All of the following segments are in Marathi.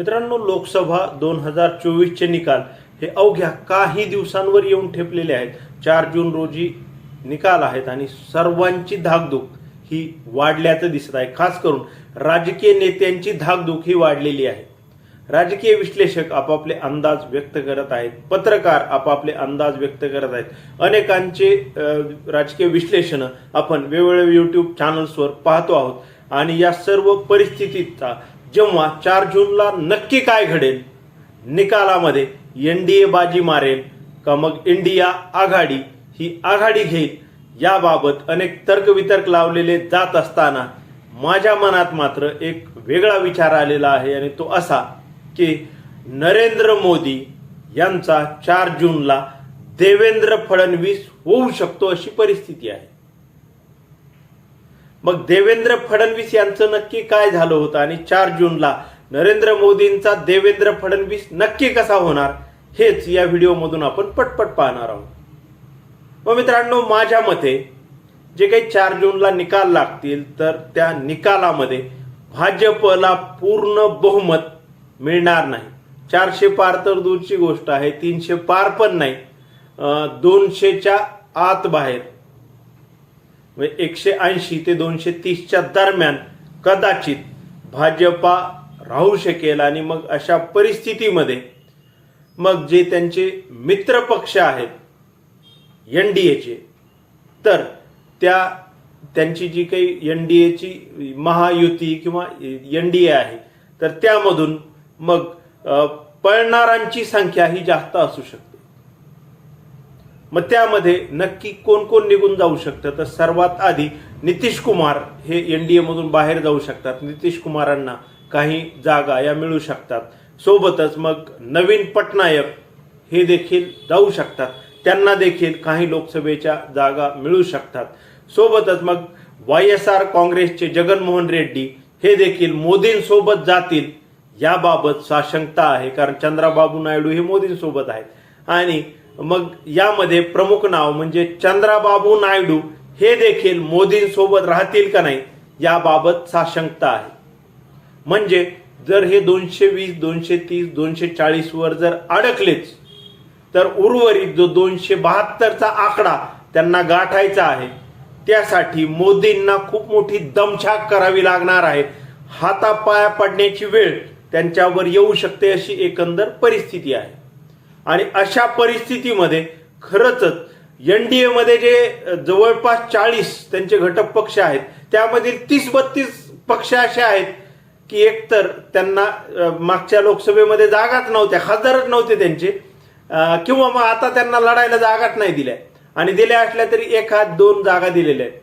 मित्रांनो लोकसभा दोन हजार चोवीसचे निकाल हे अवघ्या काही दिवसांवर येऊन ठेपलेले आहेत. चार जून रोजी निकाल आहेत आणि सर्वांची धाकधूक ही वाढल्याचं दिसत आहे. खास करून राजकीय नेत्यांची धाकधूक ही वाढलेली आहे. राजकीय विश्लेषक आपापले अंदाज व्यक्त करत आहेत. पत्रकार आपापले अंदाज व्यक्त करत आहेत. अनेकांचे राजकीय विश्लेषण आपण वेगवेगळ्या युट्यूब चॅनल्सवर पाहतो आहोत. आणि या सर्व परिस्थितीचा जेव्हा चार जूनला नक्की काय घडेल निकालामध्ये एन डी ए बाजी मारेल का मग इंडिया आघाडी? ही आघाडी घेईल. याबाबत अनेक तर्कवितर्क लावलेले जात असताना माझ्या मनात मात्र एक वेगळा विचार आलेला आहे आणि तो असा की नरेंद्र मोदी यांचा चार जूनला देवेंद्र फडणवीस होऊ शकतो अशी परिस्थिती आहे. मग देवेंद्र फडणवीस यांचं नक्की काय झालं होतं? आणि चार जूनला नरेंद्र मोदींचा देवेंद्र फडणवीस नक्की कसा होणार? हेच या व्हिडिओमधून आपण पटपट पाहणार आहोत. मग मित्रांनो माझ्या मते जे काही चार जूनला निकाल लागतील तर त्या निकालामध्ये भाजपला पूर्ण बहुमत मिळणार नाही. चारशे पार तर दूरची गोष्ट आहे तीनशे पार पण नाही. दोनशेच्या आत बाहेर. म्हणजे एकशे ऐंशी ते दोनशे तीसच्या दरम्यान कदाचित भाजपा राहू शकेल आणि मग अशा परिस्थितीमध्ये मग जे त्यांचे मित्र पक्ष आहेत एन डी एचे तर त्या त्यांची जी काही एन डी एची महायुती किंवा एन डी ए आहे तर त्यामधून मग पळणारांची संख्या ही जास्त असू शकते. मग त्यामध्ये नक्की कोण कोण निघून जाऊ शकतं? तर सर्वात आधी नितीश कुमार हे एन डी मधून बाहेर जाऊ शकतात. नितीश कुमारांना काही जागा या मिळू शकतात. सोबतच मग नवीन पटनायक हे देखील जाऊ शकतात. त्यांना देखील काही लोकसभेच्या जागा मिळू शकतात. सोबतच मग वाय एस आर काँग्रेसचे जगनमोहन रेड्डी हे देखील मोदींसोबत जातील याबाबत साशंकता आहे. कारण चंद्राबाबू नायडू हे मोदींसोबत आहेत. आणि मग यामध्ये प्रमुख नाव म्हणजे चंद्राबाबू नायडू हे देखील मोदींसोबत राहतील का नाही याबाबत साशंकता आहे. म्हणजे जर हे दोनशे वीस दोनशे तीस दोनशे चाळीसवर जर अडकलेच तर उर्वरित जो दोनशे बहात्तरचा आकडा त्यांना गाठायचा आहे त्यासाठी मोदींना खूप मोठी दमछाक करावी लागणार आहे. हातापाया पडण्याची वेळ त्यांच्यावर येऊ शकते अशी एकंदर परिस्थिती आहे. आणि अशा परिस्थितीमध्ये खरंच एन डी एमध्ये जे जवळपास चाळीस त्यांचे घटक पक्ष आहेत त्यामधील तीस बत्तीस पक्ष असे आहेत की एकतर त्यांना मागच्या लोकसभेमध्ये जागाच नव्हत्या खासदारच नव्हते त्यांचे किंवा मग आता त्यांना लढायला जागाच नाही दिल्या. आणि दिल्या असल्या तरी एक हात दोन जागा दिलेल्या आहेत.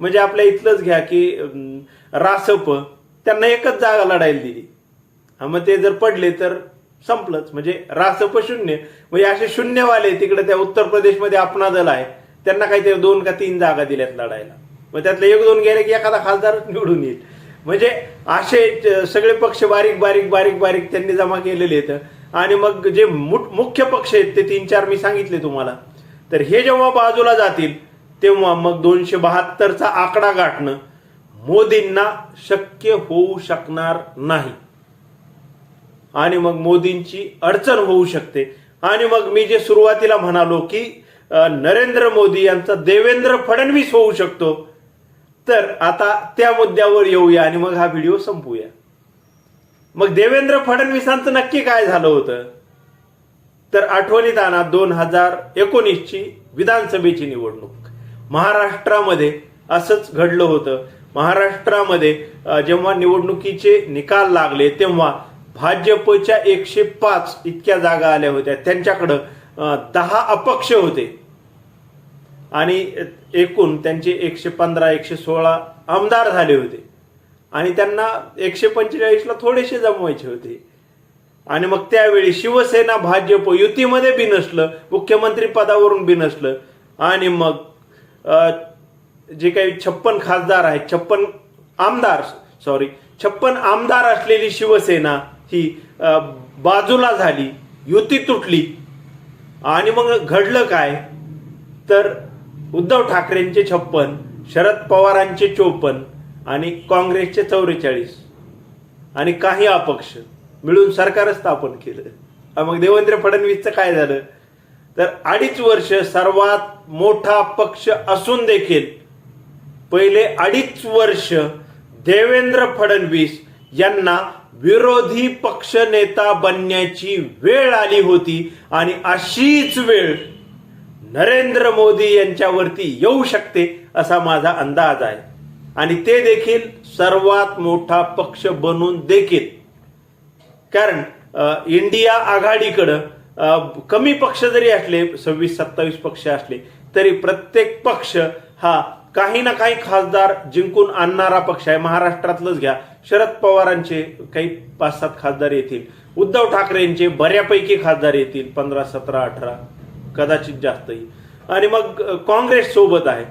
म्हणजे आपल्या इथलंच घ्या की रासप त्यांना एकच जागा लढायला दिली. मग ते जर पडले तर संपलंच. म्हणजे रासप शून्य म्हणजे असे शून्यवाले तिकडे त्या उत्तर प्रदेशमध्ये आपणा दल आहे. त्यांना काहीतरी दोन का तीन जागा दिल्यात लढायला. मग त्यातले एक दोन गेले की एखादा खासदार निवडून येईल. म्हणजे असे सगळे पक्ष बारीक बारीक बारीक बारीक त्यांनी जमा केलेले आहेत. आणि मग जे मुठ- मुख्य पक्ष आहेत ते तीन चार मी सांगितले तुम्हाला. तर हे जेव्हा बाजूला जातील तेव्हा मग दोनशे बहात्तरचा आकडा गाठणं मोदींना शक्य होऊ शकणार नाही. आणि मग मोदींची अडचण होऊ शकते. आणि मग मी जे सुरुवातीला म्हणालो की नरेंद्र मोदी यांचा देवेंद्र फडणवीस होऊ शकतो. तर आता त्या मुद्द्यावर येऊया आणि मग हा व्हिडिओ संपूया. मग देवेंद्र फडणवीसांचं नक्की काय झालं होतं? तर आठवणीत आणा दोन हजार एकोणीसची विधानसभेची निवडणूक. महाराष्ट्रामध्ये असंच घडलं होतं. महाराष्ट्रामध्ये जेव्हा निवडणुकीचे निकाल लागले तेव्हा भाजपच्या एकशे पाच इतक्या जागा आल्या होत्या. त्यांच्याकडं दहा अपक्ष होते. आणि एकूण त्यांचे एकशे पंधरा एकशे सोळा आमदार झाले होते. आणि त्यांना एकशे पंचेचाळीसला थोडेसे जमवायचे होते. आणि मग त्यावेळी शिवसेना भाजप युतीमध्ये बिनसलं मुख्यमंत्री पदावरून बिनसलं आणि मग जे काही छप्पन खासदार आहेत छप्पन आमदार सॉरी छप्पन आमदार असलेली शिवसेना ही बाजूला झाली युती तुटली. आणि मग घडलं काय? तर उद्धव ठाकरेंचे छप्पन शरद पवारांचे चोपन्न आणि काँग्रेसचे चौवेचाळीस आणि काही अपक्ष मिळून सरकार स्थापन केलं. मग देवेंद्र फडणवीसचं काय झालं? तर अडीच वर्ष सर्वात मोठा पक्ष असून देखील पहिले अडीच वर्ष देवेंद्र फडणवीस यांना विरोधी पक्ष नेता बनण्याची वेळ आली होती आणि अशीच वेळ नरेंद्र मोदी यांच्यावरती येऊ शकते असा माझा अंदाज आहे. आणि ते देखील सर्वात मोठा पक्ष बनून देखील. कारण इंडिया आघाडीकडं कमी पक्ष जरी असले सव्वीस सत्तावीस पक्ष असले तरी प्रत्येक पक्ष हा काही ना काही खासदार जिंकून आणणारा पक्ष आहे. महाराष्ट्रातलंच घ्या. शरद पवारांचे काही पाच सात खासदार येतील. उद्धव ठाकरेंचे बऱ्यापैकी खासदार येतील. पंधरा सतरा अठरा. कदाचित जास्तही. आणि मग काँग्रेस सोबत आहे.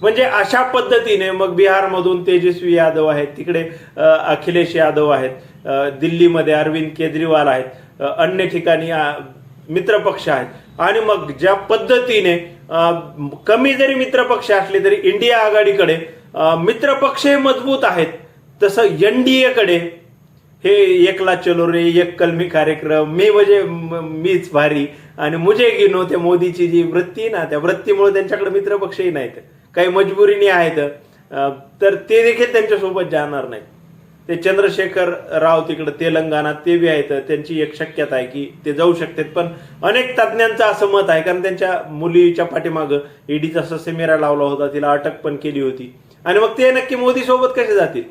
म्हणजे अशा पद्धतीने मग बिहारमधून तेजस्वी यादव आहेत. तिकडे अखिलेश यादव आहेत. दिल्लीमध्ये अरविंद केजरीवाल आहेत. अन्य ठिकाणी मित्रपक्ष आहेत. आणि मग ज्या पद्धतीने कमी जरी मित्रपक्ष असले तरी इंडिया आघाडीकडे मित्रपक्ष मित्रपक्षही मजबूत आहेत. तसं एनडीए कडे हे एकला चलो रे एक कलमी कार्यक्रम मी म्हणजे मीच भारी आणि मुझे गिनो त्या मोदीची जी वृत्ती ना त्या वृत्तीमुळे त्यांच्याकडे मित्रपक्षही नाहीत. काही मजबुरीने आहेत. तर ते देखील त्यांच्यासोबत जाणार नाहीत. ते चंद्रशेखर राव तिकडे तेलंगणात ते बी आहेत. त्यांची एक शक्यता आहे की ते जाऊ शकतात. पण अनेक तज्ज्ञांचं असं मत आहे कारण त्यांच्या मुलीच्या पाठीमागं ईडीचा ससेमेरा लावला होता. तिला अटक पण केली होती. आणि मग ते नक्की मोदी सोबत कसे जातील?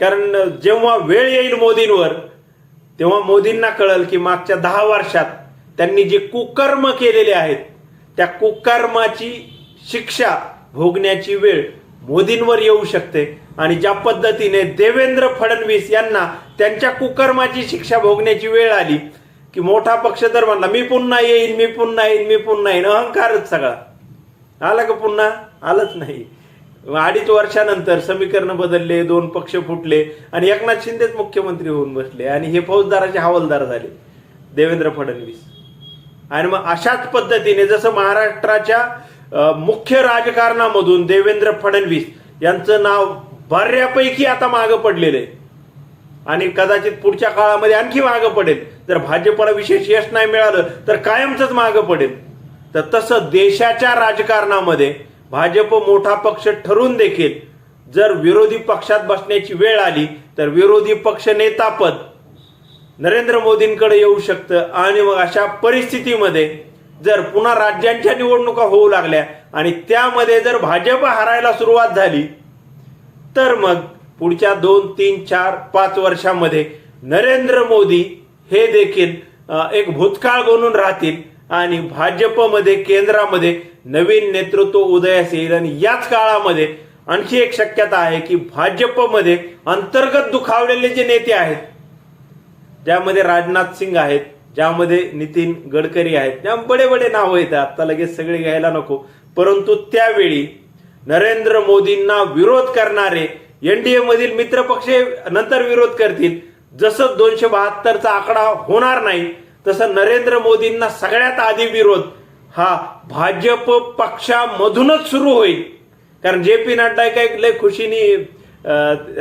कारण जेव्हा वेळ येईल मोदींवर तेव्हा मोदींना कळल की मागच्या दहा वर्षात त्यांनी जे कुकर्म केलेले आहेत त्या कुकर्माची शिक्षा भोगण्याची वेळ मोदींवर येऊ शकते. आणि ज्या पद्धतीने देवेंद्र फडणवीस यांना त्यांच्या कुकर्माची शिक्षा भोगण्याची वेळ आली की मोठा पक्ष तर म्हणला मी पुन्हा येईन मी पुन्हा येईन मी पुन्हा येईन. अहंकारच सगळा. आला का पुन्हा? आलंच नाही. अडीच वर्षानंतर समीकरण बदलले दोन पक्ष फुटले आणि एकनाथ शिंदेच मुख्यमंत्री होऊन बसले आणि हे फौजदाराचे हवालदार झाले देवेंद्र फडणवीस. आणि मग अशाच पद्धतीने जसं महाराष्ट्राच्या मुख्य राजकारणामधून देवेंद्र फडणवीस यांचं नाव बऱ्यापैकी आता मागं पडलेलं. आहे आणि कदाचित पुढच्या काळामध्ये आणखी मागं पडेल. जर भाजपला विशेष यश नाही मिळालं तर कायमच मागं पडेल. तर तसं देशाच्या राजकारणामध्ये भाजप मोठा पक्ष ठरून देखील जर विरोधी पक्षात बसण्याची वेळ आली तर विरोधी पक्ष नेतापद नरेंद्र मोदींकडे येऊ शकतं. आणि मग अशा परिस्थितीमध्ये जर पुन्हा राज्यांच्या निवडणुका होऊ लागल्या आणि त्यामध्ये जर भाजप हरायला सुरुवात झाली तर मग पुढच्या दोन तीन चार पाच वर्षामध्ये नरेंद्र मोदी हे देखील एक भूतकाळ बनून राहतील आणि भाजपमध्ये केंद्रामध्ये नवीन नेतृत्व उदयास येईल आणि याच काळामध्ये आणखी एक शक्यता आहे की भाजपमध्ये अंतर्गत दुखावलेले जे नेते आहेत ज्यामध्ये राजनाथ सिंग आहेत ज्यामध्ये नितीन गडकरी आहेत ज्या बडे बडे नावं येतात आता लगेच सगळे घ्यायला नको परंतु त्यावेळी नरेंद्र मोदींना विरोध करणारे एनडीए मधील मित्रपक्ष नंतर विरोध करतील. जसं दोनशे बहात्तरचा आकडा होणार नाही तसं नरेंद्र मोदींना सगळ्यात आधी विरोध हा भाजप पक्षामधूनच सुरू होईल. कारण जे पी नड्डा काही लय खुशीने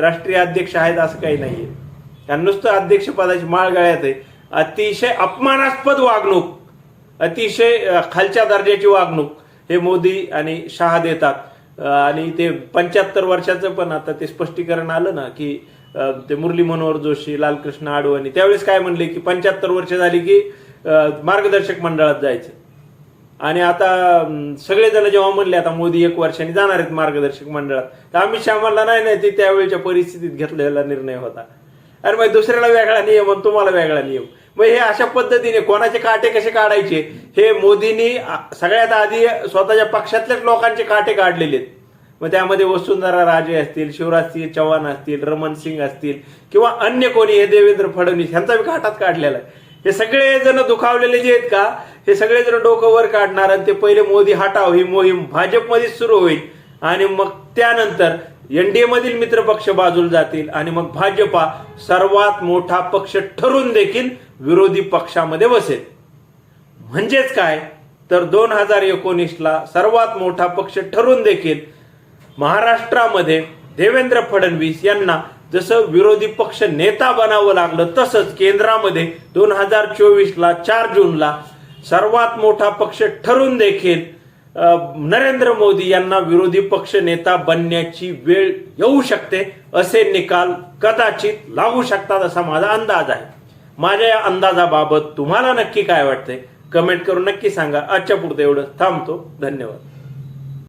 राष्ट्रीय अध्यक्ष आहेत असं काही नाहीये. कारण नुसतं अध्यक्षपदाची माळ गळ्यात आहे. अतिशय अपमानास्पद वागणूक अतिशय खालच्या दर्जाची वागणूक हे मोदी आणि शहा देतात. आणि ते पंच्याहत्तर वर्षाचं पण आता ते स्पष्टीकरण आलं ना की ते मुरली मनोहर जोशी लालकृष्ण आडवाणी त्यावेळेस काय म्हणले की पंच्याहत्तर वर्ष झाली की मार्गदर्शक मंडळात जायचं. आणि आता सगळेजण जेव्हा म्हणले आता मोदी एक वर्षाने जाणार आहेत मार्गदर्शक मंडळात तर अमित शहा म्हणला नाही नाही ते त्यावेळेच्या परिस्थितीत घेतलेला निर्णय होता. अरे मग दुसऱ्याला वेगळा नियम आणि तुम्हाला वेगळा नियम. मग हे अशा पद्धतीने कोणाचे काटे कसे काढायचे? हे मोदींनी सगळ्यात आधी स्वतःच्या पक्षातल्याच लोकांचे काटे काढलेले आहेत. मग त्यामध्ये वसुंधरा राजे असतील शिवराज सिंह चव्हाण असतील रमन सिंग असतील किंवा अन्य कोणी हे देवेंद्र फडणवीस ह्यांचा बी काटात काढलेला आहे. हे सगळे जण दुखावलेले जे आहेत का? हे सगळेजण डोकं वर काढणार आणि ते पहिले मोदी हटाव ही मोहीम भाजपमध्येच सुरू होईल. आणि मग त्यानंतर एनडीए मधील मित्रपक्ष बाजूला जातील आणि मग भाजपा सर्वात मोठा पक्ष ठरून देखील विरोधी पक्षामध्ये बसेल. म्हणजेच काय? तर दोन हजार एकोणीसला सर्वात मोठा पक्ष ठरून देखील महाराष्ट्रामध्ये देवेंद्र फडणवीस यांना जसं विरोधी पक्ष नेता बनावं लागलं तसंच केंद्रामध्ये दोन हजार चोवीसला चार जूनला सर्वात मोठा पक्ष ठरून देखील नरेंद्र मोदी यांना विरोधी पक्ष नेता बनण्याची वेळ येऊ शकते असे निकाल कदाचित लागू शकतात असा माझा अंदाज आहे. माझ्या या अंदाजाबाबत तुम्हाला नक्की काय वाटते कमेंट करून नक्की सांगा. आजच्या पुरतं एवढं थांबतो. धन्यवाद.